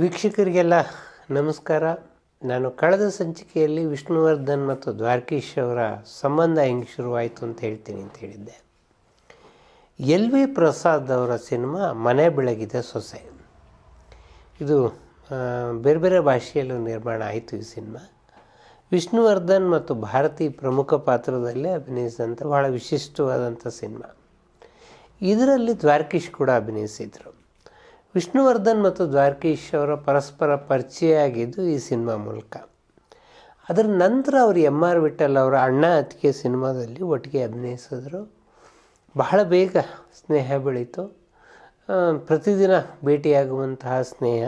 ವೀಕ್ಷಕರಿಗೆಲ್ಲ ನಮಸ್ಕಾರ. ನಾನು ಕಳೆದ ಸಂಚಿಕೆಯಲ್ಲಿ ವಿಷ್ಣುವರ್ಧನ್ ಮತ್ತು ದ್ವಾರಕೀಶ್ ಅವರ ಸಂಬಂಧ ಹೆಂಗೆ ಶುರುವಾಯಿತು ಅಂತ ಹೇಳ್ತೀನಿ ಅಂತ ಹೇಳಿದ್ದೆ. ಎಲ್ ವಿ ಪ್ರಸಾದ್ ಅವರ ಸಿನಿಮಾ ಮನೆ ಬೆಳಗಿದೆ ಸೊಸೆ. ಇದು ಬೇರೆ ಬೇರೆ ಭಾಷೆಯಲ್ಲೂ ನಿರ್ಮಾಣ ಆಯಿತು ಈ ಸಿನಿಮಾ. ವಿಷ್ಣುವರ್ಧನ್ ಮತ್ತು ಭಾರತಿ ಪ್ರಮುಖ ಪಾತ್ರದಲ್ಲಿ ಅಭಿನಯಿಸಿದಂಥ ಬಹಳ ವಿಶಿಷ್ಟವಾದಂಥ ಸಿನಿಮಾ. ಇದರಲ್ಲಿ ದ್ವಾರಕೀಶ್ ಕೂಡ ಅಭಿನಯಿಸಿದರು. ವಿಷ್ಣುವರ್ಧನ್ ಮತ್ತು ದ್ವಾರಕೀಶ್ ಅವರ ಪರಸ್ಪರ ಪರಿಚಯ ಆಗಿದ್ದು ಈ ಸಿನಿಮಾ ಮೂಲಕ. ಅದರ ನಂತರ ಅವರು ಎಂ ಆರ್ ವಿಠಲ್ ಅವರ ಅಣ್ಣ ಅತ್ತಿಗೆ ಸಿನಿಮಾದಲ್ಲಿ ಒಟ್ಟಿಗೆ ಅಭಿನಯಿಸಿದ್ರು. ಬಹಳ ಬೇಗ ಸ್ನೇಹ ಬೆಳೀತು. ಪ್ರತಿದಿನ ಭೇಟಿಯಾಗುವಂತಹ ಸ್ನೇಹ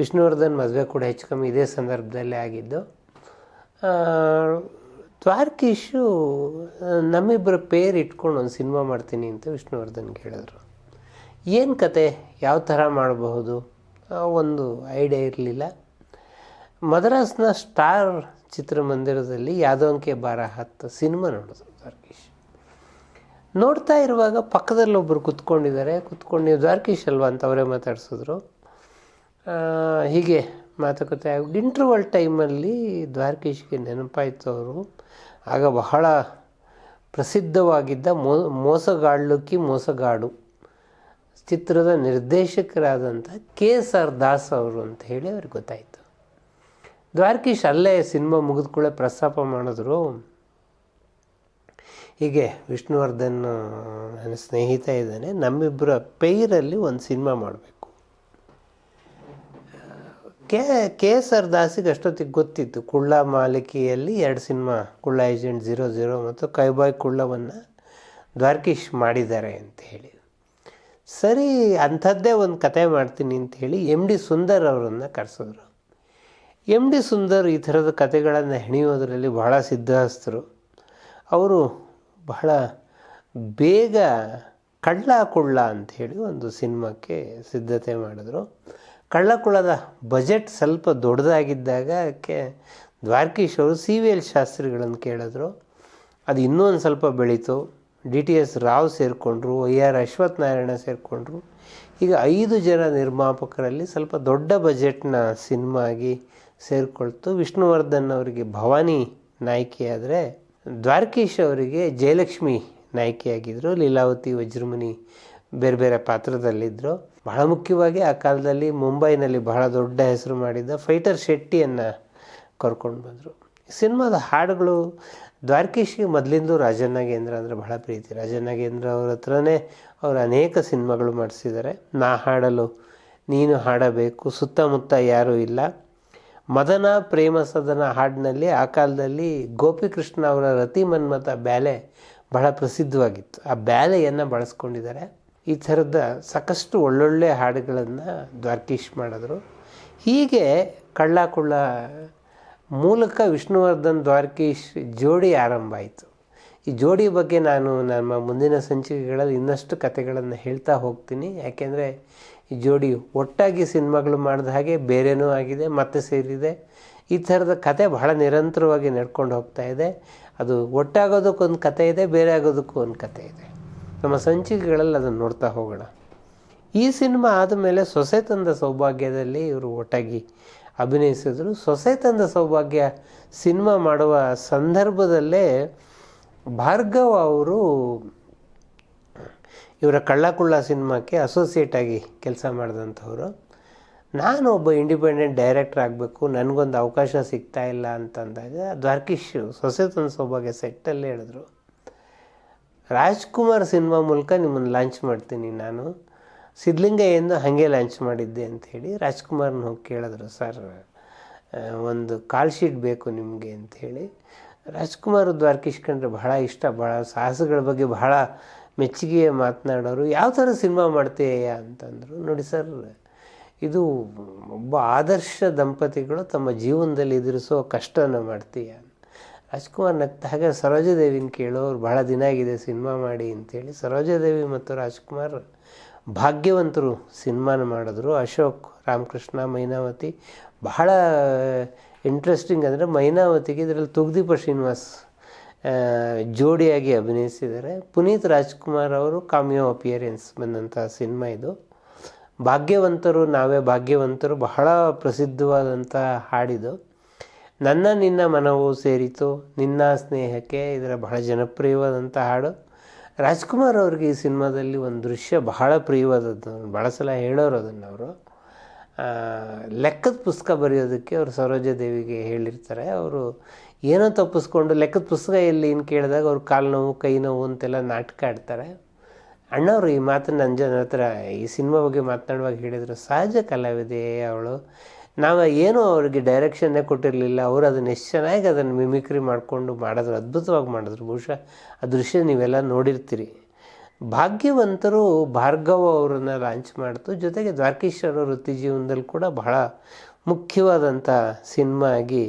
ವಿಷ್ಣುವರ್ಧನ್ ಮದುವೆ ಕೂಡ ಹೆಚ್ಚು ಕಮ್ಮಿ ಇದೇ ಸಂದರ್ಭದಲ್ಲೇ ಆಗಿದ್ದು. ದ್ವಾರಕೀಶು ನಮ್ಮಿಬ್ಬರ ಪೇರ್ ಇಟ್ಕೊಂಡು ಒಂದು ಸಿನಿಮಾ ಮಾಡ್ತೀನಿ ಅಂತ ವಿಷ್ಣುವರ್ಧನ್ ಹೇಳಿದ್ರು. ಏನು ಕತೆ? ಯಾವ ಥರ ಮಾಡಬಹುದು? ಒಂದು ಐಡಿಯಾ ಇರಲಿಲ್ಲ. ಮದ್ರಾಸ್ನ ಸ್ಟಾರ್ ಚಿತ್ರಮಂದಿರದಲ್ಲಿ ಯಾದವಂಕೆ ಬಾರ ಹತ್ತು ಸಿನಿಮಾ ನೋಡಿದ್ರು ದ್ವಾರಕೀಶ್. ನೋಡ್ತಾ ಇರುವಾಗ ಪಕ್ಕದಲ್ಲಿ ಒಬ್ಬರು ಕುತ್ಕೊಂಡಿದ್ದಾರೆ. ಕುತ್ಕೊಂಡು ನೀವು ದ್ವಾರಕೀಶ್ ಅಲ್ವಾ ಅಂತ ಅವರೇ ಮಾತಾಡಿಸಿದ್ರು. ಹೀಗೆ ಮಾತುಕತೆ ಆಗಿ ಇಂಟರ್ವಲ್ ಟೈಮಲ್ಲಿ ದ್ವಾರಕೀಶ್ಗೆ ನೆನಪಾಯಿತು ಅವರು. ಆಗ ಬಹಳ ಪ್ರಸಿದ್ಧವಾಗಿದ್ದ ಮೋ ಮೋಸಗಾಡ್ಲಕ್ಕಿ ಮೋಸಗಾಡು. ಚಿತ್ರದ ನಿರ್ದೇಶಕರಾದಂಥ ಕೆ ಎಸ್ ಆರ್ ದಾಸ್ ಅವರು ಅಂತ ಹೇಳಿ ಅವ್ರಿಗೆ ಗೊತ್ತಾಯಿತು. ದ್ವಾರಕೀಶ್ ಅಲ್ಲೇ ಸಿನಿಮಾ ಮುಗಿದ ಕೂಡ ಪ್ರಸ್ತಾಪ ಮಾಡಿದ್ರು. ಹೀಗೆ ವಿಷ್ಣುವರ್ಧನ್ ನನ್ನ ಸ್ನೇಹಿತ ಇದ್ದಾನೆ ನಮ್ಮಿಬ್ಬರ ಪೈರಲ್ಲಿ ಒಂದು ಸಿನಿಮಾ ಮಾಡಬೇಕು. ಕೆ ಕೆ ಎಸ್ ಆರ್ ದಾಸಿಗೆ ಅಷ್ಟೊತ್ತಿಗೆ ಗೊತ್ತಿತ್ತು, ಕುಳ್ಳ ಮಾಲಿಕೆಯಲ್ಲಿ ಎರಡು ಸಿನಿಮಾ, ಕುಳ್ಳ ಏಜೆಂಟ್ ಝೀರೋ ಝೀರೋ ಮತ್ತು ಕೈಬಾಯ್ ಕುಳ್ಳವನ್ನು ದ್ವಾರಕೀಶ್ ಮಾಡಿದ್ದಾರೆ ಅಂತ ಹೇಳಿ. ಸರಿ, ಅಂಥದ್ದೇ ಒಂದು ಕತೆ ಮಾಡ್ತೀನಿ ಅಂತ ಹೇಳಿ ಎಂ ಡಿ ಸುಂದರ್ ಅವರನ್ನು ಕರೆಸಿದ್ರು ಎಂ ಡಿ ಸುಂದರ್ ಈ ಥರದ ಕತೆಗಳನ್ನು ಹೆಣೆಯೋದರಲ್ಲಿ ಬಹಳ ಸಿದ್ಧಹಸ್ತರು. ಅವರು ಬಹಳ ಬೇಗ ಕಳ್ಳ ಕುಳ್ಳ ಅಂಥೇಳಿ ಒಂದು ಸಿನಿಮಾಕ್ಕೆ ಸಿದ್ಧತೆ ಮಾಡಿದ್ರು. ಕಳ್ಳಕುಳದ ಬಜೆಟ್ ಸ್ವಲ್ಪ ದೊಡ್ಡದಾಗಿದ್ದಾಗ ಅದಕ್ಕೆ ದ್ವಾರಕೀಶ್ ಅವರು ಸಿ ವಿ ಎಲ್ ಶಾಸ್ತ್ರಿಗಳನ್ನು ಕೇಳಿದ್ರು. ಅದು ಇನ್ನೂ ಒಂದು ಸ್ವಲ್ಪ ಬೆಳೀತು. ಡಿ ಟಿ ಎಸ್ ರಾವ್ ಸೇರಿಕೊಂಡ್ರು ವೈ ಆರ್ ಅಶ್ವಥ್ ನಾರಾಯಣ ಸೇರಿಕೊಂಡ್ರು. ಈಗ ಐದು ಜನ ನಿರ್ಮಾಪಕರಲ್ಲಿ ಸ್ವಲ್ಪ ದೊಡ್ಡ ಬಜೆಟ್ನ ಸಿನಿಮಾ ಆಗಿ ಸೇರಿಕೊಳ್ತು. ವಿಷ್ಣುವರ್ಧನ್ ಅವರಿಗೆ ಭವಾನಿ ನಾಯಕಿಯಾದರೆ ದ್ವಾರಕೀಶ್ ಅವರಿಗೆ ಜಯಲಕ್ಷ್ಮಿ ನಾಯಕಿಯಾಗಿದ್ದರು ಲೀಲಾವತಿ ವಜ್ರಮುನಿ ಬೇರೆ ಬೇರೆ ಪಾತ್ರದಲ್ಲಿದ್ದರು ಬಹಳ ಮುಖ್ಯವಾಗಿ ಆ ಕಾಲದಲ್ಲಿ ಮುಂಬೈನಲ್ಲಿ ಬಹಳ ದೊಡ್ಡ ಹೆಸರು ಮಾಡಿದ್ದ ಫೈಟರ್ ಶೆಟ್ಟಿಯನ್ನು ಕರ್ಕೊಂಡು ಬಂದರು. ಸಿನಿಮಾದ ಹಾಡುಗಳು ದ್ವಾರಕೀಶ್ಗೆ ಮೊದಲಿಂದ ರಾಜನಾಗೇಂದ್ರ ಅಂದರೆ ಬಹಳ ಪ್ರೀತಿ. ರಾಜನಾಗೇಂದ್ರ ಅವ್ರ ಹತ್ರನೇ ಅವರು ಅನೇಕ ಸಿನಿಮಾಗಳು ಮಾಡಿಸಿದ್ದಾರೆ. ನಾ ಹಾಡಲು, ನೀನು ಹಾಡಬೇಕು, ಸುತ್ತಮುತ್ತ ಯಾರೂ ಇಲ್ಲ. ಮದನ, ಪ್ರೇಮ ಸದನ ಹಾಡಿನಲ್ಲಿ ಆ ಕಾಲದಲ್ಲಿ ಗೋಪಿಕೃಷ್ಣ ಅವರ ರತಿ ಮನ್ಮಥ ಬ್ಯಾಲೆ ಬಹಳ ಪ್ರಸಿದ್ಧವಾಗಿತ್ತು. ಆ ಬ್ಯಾಲೆಯನ್ನು ಬಳಸ್ಕೊಂಡಿದ್ದಾರೆ. ಈ ಥರದ ಸಾಕಷ್ಟು ಒಳ್ಳೊಳ್ಳೆ ಹಾಡುಗಳನ್ನು ದ್ವಾರಕೀಶ್ ಮಾಡಿದ್ರು. ಹೀಗೆ ಕುಳ್ಳ ಮೂಲಕ ವಿಷ್ಣುವರ್ಧನ್ ದ್ವಾರಕೀಶ್ ಜೋಡಿ ಆರಂಭ ಆಯಿತು. ಈ ಜೋಡಿ ಬಗ್ಗೆ ನಾನು ನಮ್ಮ ಮುಂದಿನ ಸಂಚಿಕೆಗಳಲ್ಲಿ ಇನ್ನಷ್ಟು ಕಥೆಗಳನ್ನು ಹೇಳ್ತಾ ಹೋಗ್ತೀನಿ. ಯಾಕೆಂದರೆ ಈ ಜೋಡಿ ಒಟ್ಟಾಗಿ ಸಿನಿಮಾಗಳು ಮಾಡಿದ ಹಾಗೆ ಬೇರೆನೂ ಆಗಿದೆ, ಮತ್ತೆ ಸೇರಿದೆ. ಈ ಥರದ ಕತೆ ಬಹಳ ನಿರಂತರವಾಗಿ ನಡ್ಕೊಂಡು ಹೋಗ್ತಾ ಇದೆ. ಅದು ಒಟ್ಟಾಗೋದಕ್ಕೊಂದು ಕತೆ ಇದೆ ಬೇರೆ ಆಗೋದಕ್ಕೂ ಒಂದು ಕತೆ ಇದೆ. ನಮ್ಮ ಸಂಚಿಕೆಗಳಲ್ಲಿ ಅದನ್ನು ನೋಡ್ತಾ ಹೋಗೋಣ. ಈ ಸಿನಿಮಾ ಆದಮೇಲೆ ಸೊಸೆ ತಂದ ಸೌಭಾಗ್ಯದಲ್ಲಿ ಇವರು ಒಟ್ಟಾಗಿ ಅಭಿನಯಿಸಿದ್ರು. ಸೊಸೆ ತಂದ ಸೌಭಾಗ್ಯ ಸಿನಿಮಾ ಮಾಡುವ ಸಂದರ್ಭದಲ್ಲೇ ಭಾರ್ಗವ ಅವರು ಇವರ ಕಳ್ಳಕುಳ್ಳ ಸಿನಿಮಾಕ್ಕೆ ಅಸೋಸಿಯೇಟ್ ಆಗಿ ಕೆಲಸ ಮಾಡಿದಂಥವ್ರು. ನಾನು ಒಬ್ಬ ಇಂಡಿಪೆಂಡೆಂಟ್ ಡೈರೆಕ್ಟರ್ ಆಗಬೇಕು, ನನಗೊಂದು ಅವಕಾಶ ಸಿಗ್ತಾ ಇಲ್ಲ ಅಂತಂದಾಗ ದ್ವಾರಕೀಶ್ ಸೊಸೆ ತಂದ ಸೌಭಾಗ್ಯ ಸೆಟ್ಟಲ್ಲೇ ಹೇಳಿದ್ರು. ರಾಜ್ಕುಮಾರ್ ಸಿನಿಮಾ ಮೂಲಕ ನಿಮ್ಮನ್ನು ಲಾಂಚ್ ಮಾಡ್ತೀನಿ ನಾನು. ಸಿದ್ಧಲಿಂಗಯ್ಯಂದು ಹಾಗೆ ಲಾಂಚ್ ಮಾಡಿದ್ದೆ ಅಂಥೇಳಿ ರಾಜ್ಕುಮಾರ್ನ ಹೋಗಿ ಕೇಳಿದ್ರು, ಸರ್ ಒಂದು ಕಾಲ್ ಶೀಟ್ ಬೇಕು ನಿಮಗೆ ಅಂಥೇಳಿ ರಾಜ್ಕುಮಾರ್ ದ್ವಾರಕೀಶ್ ಕಂಡ್ರೆ ಬಹಳ ಇಷ್ಟ ಭಾಳ ಸಾಹಸಗಳ ಬಗ್ಗೆ ಬಹಳ ಮೆಚ್ಚುಗೆ ಮಾತನಾಡೋರು. ಯಾವ ಥರ ಸಿನಿಮಾ ಮಾಡ್ತೀಯ ಅಂತಂದರು. ನೋಡಿ ಸರ್, ಇದು ಒಬ್ಬ ಆದರ್ಶ ದಂಪತಿಗಳು ತಮ್ಮ ಜೀವನದಲ್ಲಿ ಎದುರಿಸೋ ಕಷ್ಟನ ಮಾಡ್ತೀಯ? ರಾಜ್ಕುಮಾರ್ ನಗ್ತ, ಹಾಗೆ ಸರೋಜಾದೇವಿನ ಕೇಳೋರು ಬಹಳ ದಿನ ಆಗಿದೆ ಸಿನಿಮಾ ಮಾಡಿ ಅಂತೇಳಿ ಸರೋಜದೇವಿ ಮತ್ತು ರಾಜ್ಕುಮಾರ್ ಭಾಗ್ಯವಂತರು ಸಿನಿಮಾನ ಮಾಡಿದ್ರು. ಅಶೋಕ್, ರಾಮಕೃಷ್ಣ, ಮೈನಾವತಿ. ಬಹಳ ಇಂಟ್ರೆಸ್ಟಿಂಗ್ ಅಂದರೆ ಮೈನಾವತಿಗೆ ಇದರಲ್ಲಿ ತುಗ್ದೀಪ ಶ್ರೀನಿವಾಸ್ ಜೋಡಿಯಾಗಿ ಅಭಿನಯಿಸಿದ್ದಾರೆ. ಪುನೀತ್ ರಾಜ್ಕುಮಾರ್ ಅವರು ಕಾಮಿಯೋ ಅಪಿಯರೆನ್ಸ್ ಬಂದಂಥ ಸಿನಿಮಾ ಇದು. ಭಾಗ್ಯವಂತರು, ನಾವೇ ಭಾಗ್ಯವಂತರು, ಬಹಳ ಪ್ರಸಿದ್ಧವಾದಂಥ ಹಾಡಿದು. ನನ್ನ ನಿನ್ನ ಮನವು ಸೇರಿತು, ನಿನ್ನ ಸ್ನೇಹಕ್ಕೆ ಇದರ ಬಹಳ ಜನಪ್ರಿಯವಾದಂಥ ಹಾಡು. ರಾಜ್ಕುಮಾರ್ ಅವ್ರಿಗೆ ಈ ಸಿನಿಮಾದಲ್ಲಿ ಒಂದು ದೃಶ್ಯ ಬಹಳ ಪ್ರಿಯವಾದದ್ದು. ಭಾಳ ಸಲ ಹೇಳೋರು ಅದನ್ನು ಅವರು. ಲೆಕ್ಕದ ಪುಸ್ತಕ ಬರೆಯೋದಕ್ಕೆ ಅವರು ಸರೋಜ ದೇವಿಗೆ ಹೇಳಿರ್ತಾರೆ. ಅವರು ಏನೋ ತಪ್ಪಿಸ್ಕೊಂಡು ಲೆಕ್ಕದ ಪುಸ್ತಕ ಎಲ್ಲಿ ಏನು ಕೇಳಿದಾಗ ಅವ್ರು ಕಾಲು ನೋವು, ಕೈ ನೋವು ಅಂತೆಲ್ಲ ನಾಟಕ ಆಡ್ತಾರೆ. ಅಣ್ಣವರು ಈ ಮಾತನ್ನು ನನ್ನ ಹತ್ರ ಈ ಸಿನಿಮಾ ಬಗ್ಗೆ ಮಾತನಾಡುವಾಗ ಹೇಳಿದರು, ಸಹಜ ಕಲಾವಿದೆಯೇ ಅವಳು. ನಾವು ಏನೂ ಅವ್ರಿಗೆ ಡೈರೆಕ್ಷನ್ನೇ ಕೊಟ್ಟಿರಲಿಲ್ಲ. ಅವರು ಅದನ್ನು ಎಷ್ಟು ಚೆನ್ನಾಗಿ ಅದನ್ನು ಮಿಮಿಕ್ರಿ ಮಾಡಿಕೊಂಡು ಮಾಡಿದ್ರು, ಅದ್ಭುತವಾಗಿ ಮಾಡಿದ್ರು. ಬಹುಶಃ ಆ ದೃಶ್ಯ ನೀವೆಲ್ಲ ನೋಡಿರ್ತೀರಿ. ಭಾಗ್ಯವಂತರು ಭಾರ್ಗವ ಅವರನ್ನು ಲಾಂಚ್ ಮಾಡ್ತು. ಜೊತೆಗೆ ದ್ವಾರಕೀಶ್ವರ ವೃತ್ತಿ ಜೀವನದಲ್ಲಿ ಕೂಡ ಬಹಳ ಮುಖ್ಯವಾದಂಥ ಸಿನಿಮಾ ಆಗಿ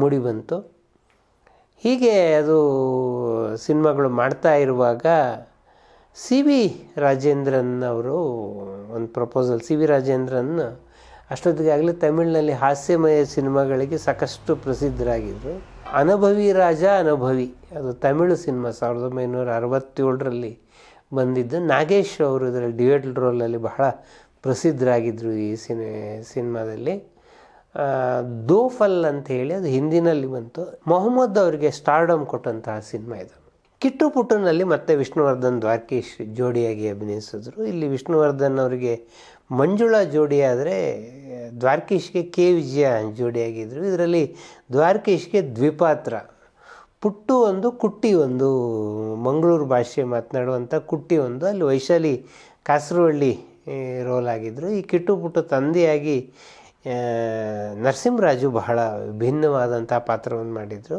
ಮೂಡಿಬಂತು ಹೀಗೆ ಅದು ಸಿನಿಮಾಗಳು ಮಾಡ್ತಾ ಇರುವಾಗ ಸಿ ವಿ ರಾಜೇಂದ್ರನ್ ಅವರು, ಒಂದು ಪ್ರಪೋಸಲ್ ಸಿ ವಿ ರಾಜೇಂದ್ರನ್ ಅಷ್ಟೊತ್ತಿಗೆ ಆಗಲೇ ತಮಿಳಿನಲ್ಲಿ ಹಾಸ್ಯಮಯ ಸಿನಿಮಾಗಳಿಗೆ ಸಾಕಷ್ಟು ಪ್ರಸಿದ್ಧರಾಗಿದ್ದರು ಅನುಭವಿ ರಾಜ ಅನುಭವಿ, ಅದು ತಮಿಳು ಸಿನಿಮಾ, ಸಾವಿರದ ಒಂಬೈನೂರ ಅರವತ್ತೇಳರಲ್ಲಿ ಬಂದಿದ್ದು. ನಾಗೇಶ್ ಅವರು ಇದರಲ್ಲಿ ಡಿವೇಟ್ ರೋಲಲ್ಲಿ ಬಹಳ ಪ್ರಸಿದ್ಧರಾಗಿದ್ದರು ಈ ಸಿನಿ, ಸಿನಿಮಾದಲ್ಲಿ. ದೋಫಲ್ ಅಂತ ಹೇಳಿ ಅದು ಹಿಂದಿನಲ್ಲಿ ಬಂತು. ಮೊಹಮ್ಮದ್ ಅವರಿಗೆ ಸ್ಟಾರ್ಡಮ್ ಕೊಟ್ಟಂತಹ ಸಿನಿಮಾ ಇದು. ಕಿಟ್ಟು ಪುಟ್ಟನಲ್ಲಿ ಮತ್ತೆ ವಿಷ್ಣುವರ್ಧನ್ ದ್ವಾರಕೀಶ್ ಜೋಡಿಯಾಗಿ ಅಭಿನಯಿಸಿದ್ರು. ಇಲ್ಲಿ ವಿಷ್ಣುವರ್ಧನ್ ಅವರಿಗೆ ಮಂಜುಳಾ ಜೋಡಿ ಆದರೆ, ದ್ವಾರಕೀಶ್ಗೆ ಕೆ. ವಿಜಯ ಜೋಡಿಯಾಗಿದ್ದರು ಇದರಲ್ಲಿ ದ್ವಾರಕೀಶ್ಗೆ ದ್ವಿಪಾತ್ರ. ಪುಟ್ಟು ಒಂದು, ಕುಟ್ಟಿ ಒಂದು. ಮಂಗಳೂರು ಭಾಷೆ ಮಾತನಾಡುವಂಥ ಕುಟ್ಟಿ ಒಂದು. ಅಲ್ಲಿ ವೈಶಾಲಿ ಕಾಸರವಳ್ಳಿ ರೋಲ್ ಆಗಿದ್ದರು ಈ ಕಿಟ್ಟು ಪುಟ್ಟು ತಂದೆಯಾಗಿ ನರಸಿಂಹರಾಜು ಬಹಳ ಭಿನ್ನವಾದಂಥ ಪಾತ್ರವನ್ನು ಮಾಡಿದರು.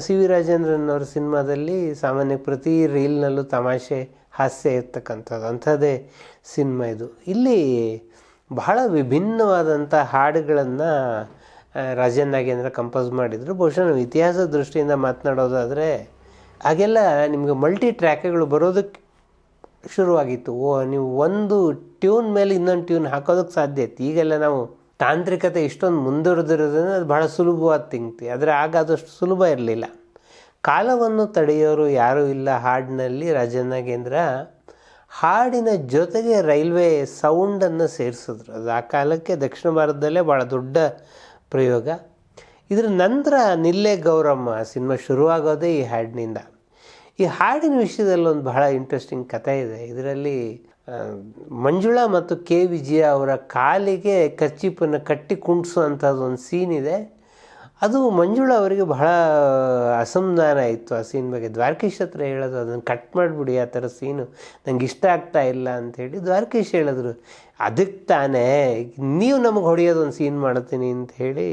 ಸಿ ವಿ ರಾಜೇಂದ್ರನ್ ಅವ್ರ ಸಿನಿಮಾದಲ್ಲಿ ಸಾಮಾನ್ಯ ಪ್ರತಿ ರೀಲ್ನಲ್ಲೂ ತಮಾಷೆ ಹಾಸ್ಯ ಇರ್ತಕ್ಕಂಥದ್ದು, ಅಂಥದ್ದೇ ಸಿನಿಮಾ ಇದು. ಇಲ್ಲಿ ಬಹಳ ವಿಭಿನ್ನವಾದಂಥ ಹಾಡುಗಳನ್ನು ರಾಜನ್ ನಾಗೇಂದ್ರ ಕಂಪೋಸ್ ಮಾಡಿದರು. ಬಹುಶಃ ನಾವು ಇತಿಹಾಸ ದೃಷ್ಟಿಯಿಂದ ಮಾತನಾಡೋದಾದರೆ, ಹಾಗೆಲ್ಲ ನಿಮಗೆ ಮಲ್ಟಿ ಟ್ರ್ಯಾಕ್ಗಳು ಬರೋದಕ್ಕೆ ಶುರುವಾಗಿತ್ತು. ಓ, ನೀವು ಒಂದು ಟ್ಯೂನ್ ಮೇಲೆ ಇನ್ನೊಂದು ಟ್ಯೂನ್ ಹಾಕೋದಕ್ಕೆ ಸಾಧ್ಯ ಇತ್ತು. ಈಗೆಲ್ಲ ನಾವು ತಾಂತ್ರಿಕತೆ ಇಷ್ಟೊಂದು ಮುಂದುವರೆದಿರೋದ್ರಿಂದ ಅದು ಬಹಳ ಸುಲಭವಾದ ತಿಂಗ್ತಿ ಆದರೆ ಆಗ ಅದಷ್ಟು ಸುಲಭ ಇರಲಿಲ್ಲ. ಕಾಲವನ್ನು ತಡೆಯೋರು ಯಾರೂ ಇಲ್ಲ ಹಾಡಿನಲ್ಲಿ ರಾಜನಾಗೇಂದ್ರ ಹಾಡಿನ ಜೊತೆಗೆ ರೈಲ್ವೆ ಸೌಂಡನ್ನು ಸೇರಿಸಿದ್ರು. ಅದು ಆ ಕಾಲಕ್ಕೆ ದಕ್ಷಿಣ ಭಾರತದಲ್ಲೇ ಭಾಳ ದೊಡ್ಡ ಪ್ರಯೋಗ. ಇದರ ನಂತರ ನಿಲ್ಲೆ ಗೌರಮ್ಮ ಸಿನಿಮಾ ಶುರುವಾಗೋದೇ ಈ ಹಾಡಿನಿಂದ. ಈ ಹಾಡಿನ ವಿಷಯದಲ್ಲಿ ಒಂದು ಬಹಳ ಇಂಟ್ರೆಸ್ಟಿಂಗ್ ಕಥೆ ಇದೆ. ಇದರಲ್ಲಿ ಮಂಜುಳಾ ಮತ್ತು ಕೆ. ವಿಜಯ ಅವರ ಕಾಲಿಗೆ ಕರ್ಚೀಪನ್ನು ಕಟ್ಟಿ ಕುಂಡಿಸುವಂಥದ್ದು ಒಂದು ಸೀನ್ ಇದೆ. ಅದು ಮಂಜುಳ ಅವರಿಗೆ ಬಹಳ ಅಸಮಾಧಾನ ಇತ್ತು ಆ ಸೀನ್ ಬಗ್ಗೆ. ದ್ವಾರಕೀಶ್ ಹತ್ರ ಹೇಳೋದು, ಅದನ್ನು ಕಟ್ ಮಾಡಿಬಿಡಿ ಆ ಥರ ಸೀನು ನಂಗೆ ಇಷ್ಟ ಆಗ್ತಾ ಇಲ್ಲ ಅಂಥೇಳಿ ದ್ವಾರಕೀಶ್ ಹೇಳಿದ್ರು. ಅದಕ್ಕೆ ತಾನೇ, ನೀವು ನಮಗೆ ಹೊಡೆಯೋದು ಒಂದು ಸೀನ್ ಮಾಡ್ತೀನಿ ಅಂತ ಹೇಳಿ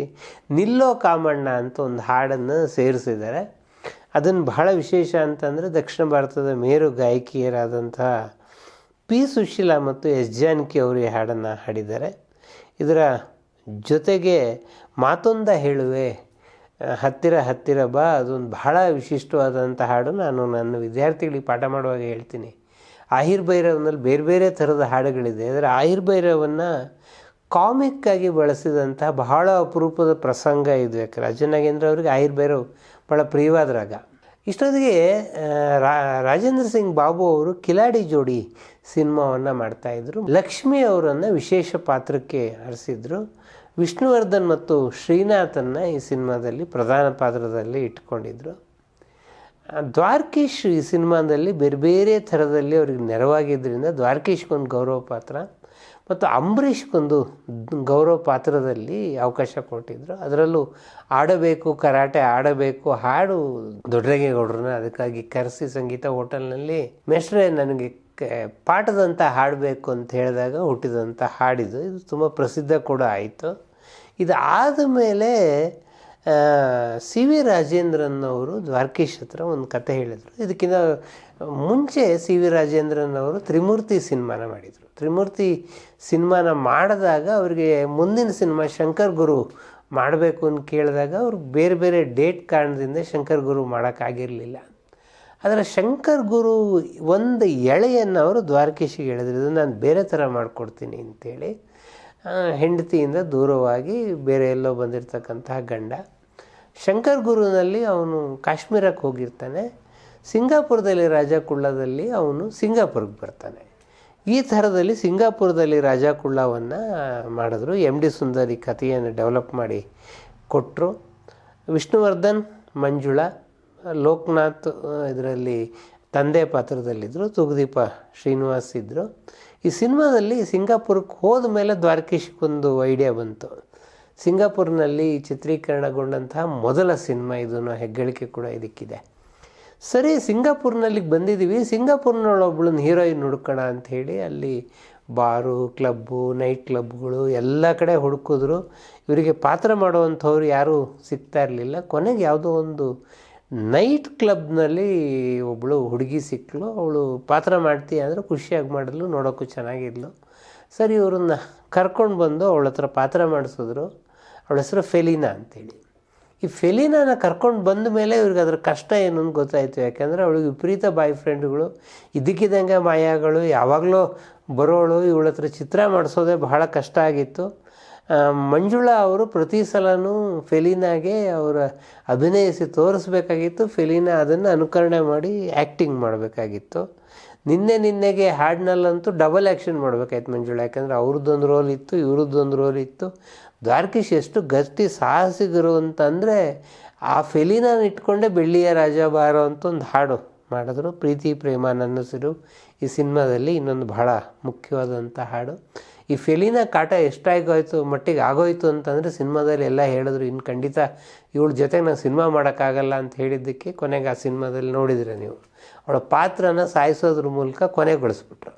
ನಿಲ್ಲೋ ಕಾಮಣ್ಣ ಅಂತ ಒಂದು ಹಾಡನ್ನು ಸೇರಿಸಿದ್ದಾರೆ. ಅದನ್ನು ಬಹಳ ವಿಶೇಷ ಅಂತಂದರೆ ದಕ್ಷಿಣ ಭಾರತದ ಮೇರು ಗಾಯಕಿಯರಾದಂಥ ಪಿ ಸುಶೀಲಾ ಮತ್ತು ಎಸ್ ಜಾನಕಿ ಅವರು ಈ ಹಾಡನ್ನು ಹಾಡಿದ್ದಾರೆ. ಇದರ ಜೊತೆಗೆ ಮಾತೊಂದ ಹೇಳುವೆ. ಹತ್ತಿರ ಹತ್ತಿರ ಬಾ, ಅದೊಂದು ಬಹಳ ವಿಶಿಷ್ಟವಾದಂಥ ಹಾಡು ನಾನು ನನ್ನ ವಿದ್ಯಾರ್ಥಿಗಳಿಗೆ ಪಾಠ ಮಾಡುವಾಗ ಹೇಳ್ತೀನಿ. ಆಹಿರ್ ಭೈರವನಲ್ಲಿ ಬೇರೆ ಬೇರೆ ಥರದ ಹಾಡುಗಳಿದೆ. ಆದರೆ ಆಹಿರ್ ಭೈರವನ್ನು ಕಾಮಿಕ್ಕಾಗಿ ಬಳಸಿದಂಥ ಬಹಳ ಅಪರೂಪದ ಪ್ರಸಂಗ ಇದು. ಯಾಕೆ ರಾಜನಾಗೇಂದ್ರ ಅವರಿಗೆ ಆಹಿರ್ ಭೈರವ್ ಭಾಳ ಪ್ರಿಯವಾದ ರಾಗ. ಇಷ್ಟೊತ್ತಿಗೆ ರಾಜೇಂದ್ರ ಸಿಂಗ್ ಬಾಬು ಅವರು ಕಿಲಾಡಿ ಜೋಡಿ ಸಿನಿಮಾವನ್ನು ಮಾಡ್ತಾಯಿದ್ರು ಲಕ್ಷ್ಮಿ ಅವರನ್ನು ವಿಶೇಷ ಪಾತ್ರಕ್ಕೆ ಹರಿಸಿದ್ರು. ವಿಷ್ಣುವರ್ಧನ್ ಮತ್ತು ಶ್ರೀನಾಥನ್ನ ಈ ಸಿನಿಮಾದಲ್ಲಿ ಪ್ರಧಾನ ಪಾತ್ರದಲ್ಲಿ ಇಟ್ಕೊಂಡಿದ್ರು. ದ್ವಾರಕೀಶ್ ಈ ಸಿನಿಮಾದಲ್ಲಿ ಬೇರೆ ಬೇರೆ ಥರದಲ್ಲಿ ಅವ್ರಿಗೆ ನೆರವಾಗಿದ್ದರಿಂದ ದ್ವಾರಕೀಶ್ಗೊಂದು ಗೌರವ ಪಾತ್ರ ಮತ್ತು ಅಂಬರೀಷ್ಗೊಂದು ಗೌರವ ಪಾತ್ರದಲ್ಲಿ ಅವಕಾಶ ಕೊಟ್ಟಿದ್ದರು ಅದರಲ್ಲೂ ಆಡಬೇಕು, ಕರಾಟೆ ಆಡಬೇಕು, ಹಾಡು ದೊಡ್ಡರೇಗೌಡ್ರನ್ನ ಅದಕ್ಕಾಗಿ ಕರೆಸಿ ಸಂಗೀತ ಹೋಟೆಲ್ನಲ್ಲಿ. ಮೆಸ್ಟ್ರೆ ನನಗೆ ಪಾಠದಂಥ ಹಾಡಬೇಕು ಅಂತ ಹೇಳಿದಾಗ ಹುಟ್ಟಿದಂಥ ಹಾಡಿದು ಇದು ತುಂಬ ಪ್ರಸಿದ್ಧ ಕೂಡ ಆಯಿತು. ಇದು ಆದ ಮೇಲೆ ಸಿ ವಿ ರಾಜೇಂದ್ರನ್ ಅವರು ದ್ವಾರಕೀಶ್ ಹತ್ರ ಒಂದು ಕತೆ ಹೇಳಿದರು. ಇದಕ್ಕಿಂತ ಮುಂಚೆ ಸಿ ವಿ ರಾಜೇಂದ್ರನ್ ಅವರು ತ್ರಿಮೂರ್ತಿ ಸಿನಿಮಾನ ಮಾಡಿದರು. ತ್ರಿಮೂರ್ತಿ ಸಿನಿಮಾನ ಮಾಡಿದಾಗ ಅವರಿಗೆ ಮುಂದಿನ ಸಿನಿಮಾ ಶಂಕರ್ ಗುರು ಮಾಡಬೇಕು ಅಂತ ಕೇಳಿದಾಗ ಅವ್ರಿಗೆ ಬೇರೆ ಬೇರೆ ಡೇಟ್ ಕಾರಣದಿಂದ ಶಂಕರ್ ಗುರು ಮಾಡೋಕ್ಕಾಗಿರಲಿಲ್ಲ ಆದರೆ ಶಂಕರ್ ಗುರು ಒಂದು ಎಳೆಯನ್ನು ಅವರು ದ್ವಾರಕೀಶಿಗೆ ಹೇಳಿದ್ರು ಇದನ್ನು ನಾನು ಬೇರೆ ಥರ ಮಾಡಿಕೊಡ್ತೀನಿ ಅಂತೇಳಿ ಹೆಂಡತಿಯಿಂದ ದೂರವಾಗಿ ಬೇರೆ ಎಲ್ಲೋ ಬಂದಿರತಕ್ಕಂತಹ ಗಂಡ. ಶಂಕರ್ ಗುರುನಲ್ಲಿ ಅವನು ಕಾಶ್ಮೀರಕ್ಕೆ ಹೋಗಿರ್ತಾನೆ. ಸಿಂಗಾಪುರದಲ್ಲಿ ರಾಜಕುಳ್ಳದಲ್ಲಿ ಅವನು ಸಿಂಗಾಪುರಕ್ಕೆ ಬರ್ತಾನೆ. ಈ ಥರದಲ್ಲಿ ಸಿಂಗಾಪುರದಲ್ಲಿ ರಾಜಕುಳ್ಳವನ್ನು ಮಾಡಿದ್ರು. ಎಂ ಡಿ ಸುಂದರಿ ಕಥೆಯನ್ನು ಡೆವಲಪ್ ಮಾಡಿ ಕೊಟ್ಟರು ವಿಷ್ಣುವರ್ಧನ್, ಮಂಜುಳಾ ಲೋಕನಾಥ್ ಇದರಲ್ಲಿ ತಂದೆ ಪಾತ್ರದಲ್ಲಿದ್ದರು ತುಗದೀಪ ಶ್ರೀನಿವಾಸ್ ಇದ್ದರು ಈ ಸಿನಿಮಾದಲ್ಲಿ ಸಿಂಗಾಪುರಕ್ಕೆ ಹೋದ ಮೇಲೆ ದ್ವಾರಕೀಶ್ಗೊಂದು ಐಡಿಯಾ ಬಂತು. ಸಿಂಗಾಪುರ್ನಲ್ಲಿ ಚಿತ್ರೀಕರಣಗೊಂಡಂತಹ ಮೊದಲ ಸಿನಿಮಾ ಇದು ಹೆಗ್ಗಳಿಕೆ ಕೂಡ ಇದಕ್ಕಿದೆ. ಸರಿ ಸಿಂಗಾಪುರ್ನಲ್ಲಿ ಬಂದಿದ್ದೀವಿ ಸಿಂಗಾಪುರ್ನೊಳೊಬ್ಳನ್ನ ಹೀರೋಯಿನ್ ಹುಡ್ಕೋಣ ಅಂಥೇಳಿ ಅಲ್ಲಿ ಬಾರು, ಕ್ಲಬ್ಬು, ನೈಟ್ ಕ್ಲಬ್ಗಳು ಎಲ್ಲ ಕಡೆ ಹುಡುಕಿದ್ರು. ಇವರಿಗೆ ಪಾತ್ರ ಮಾಡುವಂಥವ್ರು ಯಾರೂ ಸಿಗ್ತಾ ಇರಲಿಲ್ಲ. ಕೊನೆಗೆ ಯಾವುದೋ ಒಂದು ನೈಟ್ ಕ್ಲಬ್ನಲ್ಲಿ ಒಬ್ಬಳು ಹುಡುಗಿ ಸಿಕ್ಕಳು ಅವಳು ಪಾತ್ರ ಮಾಡ್ತೀಯ ಅಂದರೆ ಖುಷಿಯಾಗಿ ಮಾಡಿದ್ಲು, ನೋಡೋಕ್ಕೂ ಚೆನ್ನಾಗಿದ್ಲು. ಸರಿ, ಇವ್ರನ್ನ ಕರ್ಕೊಂಡು ಬಂದು ಅವಳ ಹತ್ರ ಪಾತ್ರ ಮಾಡಿಸಿದ್ರು. ಅವಳ ಹೆಸರು ಫೆಲಿನಾ ಅಂತೇಳಿ. ಈ ಫೆಲಿನಾನ ಕರ್ಕೊಂಡು ಬಂದ ಮೇಲೆ ಇವ್ರಿಗೆ ಅದ್ರ ಕಷ್ಟ ಏನು ಅಂತ ಗೊತ್ತಾಯಿತು. ಯಾಕೆಂದರೆ ಅವಳಿಗೆ ವಿಪರೀತ ಬಾಯ್ ಫ್ರೆಂಡ್ಗಳು, ಇದ್ದಕ್ಕಿದ್ದಂಗೆ ಮಾಯಾಗಳು, ಯಾವಾಗಲೂ ಬರೋಳು, ಇವಳ ಹತ್ರ ಚಿತ್ರ ಮಾಡಿಸೋದೇ ಬಹಳ ಕಷ್ಟ ಆಗಿತ್ತು. ಮಂಜುಳಾ ಅವರು ಪ್ರತಿ ಸಲನೂ ಫೆಲಿನಾಗೆ ಅವರ ಅಭಿನಯಿಸಿ ತೋರಿಸ್ಬೇಕಾಗಿತ್ತು. ಫೆಲಿನಾ ಅದನ್ನು ಅನುಕರಣೆ ಮಾಡಿ ಆ್ಯಕ್ಟಿಂಗ್ ಮಾಡಬೇಕಾಗಿತ್ತು. ನಿನ್ನೆ ನಿನ್ನೆಗೆ ಹಾಡಿನಲ್ಲಂತೂ ಡಬಲ್ ಆ್ಯಕ್ಷನ್ ಮಾಡಬೇಕಾಯ್ತು ಮಂಜುಳಾ, ಯಾಕಂದರೆ ಅವ್ರದ್ದೊಂದು ರೋಲ್ ಇತ್ತು, ಇವ್ರದ್ದೊಂದು ರೋಲ್ ಇತ್ತು. ದ್ವಾರಕೀಶ್ ಎಷ್ಟು ಗಟ್ಟಿ ಸಾಹಸಿಗರು ಅಂತಂದರೆ ಆ ಫೆಲಿನಾನ ಇಟ್ಕೊಂಡೆ ಬೆಳ್ಳಿಯ ರಾಜ ಬಾರೋ ಅಂತ ಒಂದು ಹಾಡು ಮಾಡಿದ್ರು. ಪ್ರೀತಿ, ಪ್ರೇಮ, ನನ್ನಸಿರು ಈ ಸಿನಿಮಾದಲ್ಲಿ ಇನ್ನೊಂದು ಬಹಳ ಮುಖ್ಯವಾದಂಥ ಹಾಡು. ಈ ಫೆಲಿನ ಕಾಟ ಎಷ್ಟಾಗೋಯ್ತು ಮಟ್ಟಿಗೆ ಆಗೋಯ್ತು ಅಂತಂದರೆ ಸಿನಿಮಾದಲ್ಲಿ ಎಲ್ಲ ಹೇಳಿದ್ರು. ಇನ್ನು ಖಂಡಿತ ಇವಳ ಜೊತೆಗೆ ನಾನು ಸಿನಿಮಾ ಮಾಡೋಕ್ಕಾಗಲ್ಲ ಅಂತ ಹೇಳಿದ್ದಕ್ಕೆ ಕೊನೆಗೆ ಆ ಸಿನಿಮಾದಲ್ಲಿ ನೋಡಿದ್ರೆ ನೀವು. ಅವಳ ಪಾತ್ರನ ಸಾಯಿಸೋದ್ರ ಮೂಲಕ ಕೊನೆಗೊಳಿಸ್ಬಿಟ್ರು.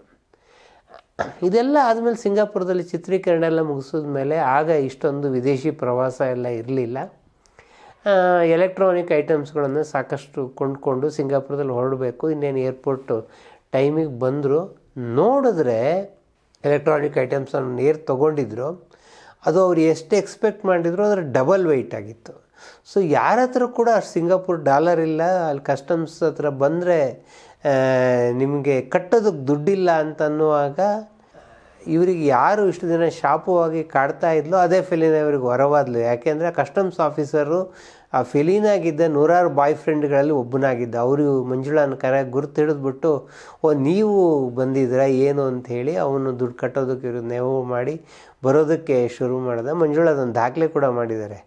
ಇದೆಲ್ಲ ಆದಮೇಲೆ ಸಿಂಗಾಪುರದಲ್ಲಿ ಚಿತ್ರೀಕರಣ ಎಲ್ಲ ಮುಗಿಸಿದ ಮೇಲೆ ಆಗ ಇಷ್ಟೊಂದು ವಿದೇಶಿ ಪ್ರವಾಸ ಎಲ್ಲ ಇರಲಿಲ್ಲ. ಎಲೆಕ್ಟ್ರಾನಿಕ್ ಐಟಮ್ಸ್ಗಳನ್ನು ಸಾಕಷ್ಟು ಕೊಂಡ್ಕೊಂಡು ಸಿಂಗಾಪುರದಲ್ಲಿ ಹೊರಡಬೇಕು. ಇನ್ನೇನು ಏರ್ಪೋರ್ಟು ಟೈಮಿಗೆ ಬಂದರು. ನೋಡಿದ್ರೆ ಎಲೆಕ್ಟ್ರಾನಿಕ್ ಐಟಮ್ಸನ್ನು ನೇರು ತೊಗೊಂಡಿದ್ರು, ಅದು ಅವ್ರು ಎಷ್ಟು ಎಕ್ಸ್ಪೆಕ್ಟ್ ಮಾಡಿದ್ರು ಅದರ ಡಬಲ್ ವೆಯ್ಟ್ ಆಗಿತ್ತು. ಸೊ ಯಾರ ಹತ್ರ ಕೂಡ ಸಿಂಗಾಪುರ್ ಡಾಲರ್ ಇಲ್ಲ, ಅಲ್ಲಿ ಕಸ್ಟಮ್ಸ್ ಹತ್ರ ಬಂದರೆ ನಿಮಗೆ ಕಟ್ಟೋದಕ್ಕೆ ದುಡ್ಡಿಲ್ಲ ಅಂತ ಅನ್ನುವಾಗ ಇವರಿಗೆ ಯಾರು ಇಷ್ಟು ದಿನ ಶಾಪವಾಗಿ ಕಾಡ್ತಾ ಇದ್ಲೋ ಅದೇ ಫೆಲಿನ ಇವ್ರಿಗೆ ಹೊರವಾದ್ಲು ಯಾಕೆಂದರೆ ಕಸ್ಟಮ್ಸ್ ಆಫೀಸರು, ಆ ಫೆಲಿನಾಗಿದ್ದ ನೂರಾರು ಬಾಯ್ ಫ್ರೆಂಡ್ಗಳಲ್ಲಿ ಒಬ್ಬನಾಗಿದ್ದ. ಅವರು ಮಂಜುಳಾನ ಕರೆ ಗುರುತು ಹಿಡಿದ್ಬಿಟ್ಟು, ಓ, ನೀವು ಬಂದಿದ್ದೀರಾ, ಏನು ಅಂತ ಹೇಳಿ ಅವನು ದುಡ್ಡು ಕಟ್ಟೋದಕ್ಕೆ ಇವರು ನೆವು ಮಾಡಿ ಬರೋದಕ್ಕೆ ಶುರು ಮಾಡಿದ. ಮಂಜುಳಾ ಅದೊಂದು ದಾಖಲೆ ಕೂಡ ಮಾಡಿದ್ದಾರೆ.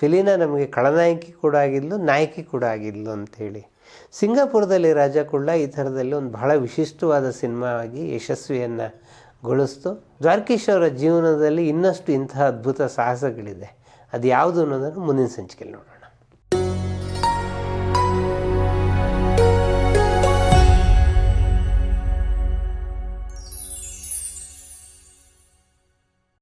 ಫಿಲೀನಾ ನಮಗೆ ಖಳನಾಯಕಿ ಕೂಡ ಆಗಿದ್ಲು, ನಾಯಕಿ ಕೂಡ ಆಗಿದ್ಲು ಅಂಥೇಳಿ ಸಿಂಗಾಪುರದಲ್ಲಿ ರಾಜ ಕುಳ್ಳ ಈ ಥರದಲ್ಲಿ ಒಂದು ಬಹಳ ವಿಶಿಷ್ಟವಾದ ಸಿನಿಮಾ ಆಗಿ ಯಶಸ್ವಿಯನ್ನು ಗೊಳಿಸ್ತು. ದ್ವಾರಕೀಶ್ ಅವರ ಜೀವನದಲ್ಲಿ ಇನ್ನಷ್ಟು ಇಂತಹ ಅದ್ಭುತ ಸಾಹಸಗಳಿದೆ. ಅದು ಯಾವುದು ಅನ್ನೋದನ್ನು ಮುಂದಿನ ಸಂಚಿಕೆಯಲ್ಲಿ ನೋಡೋಣ.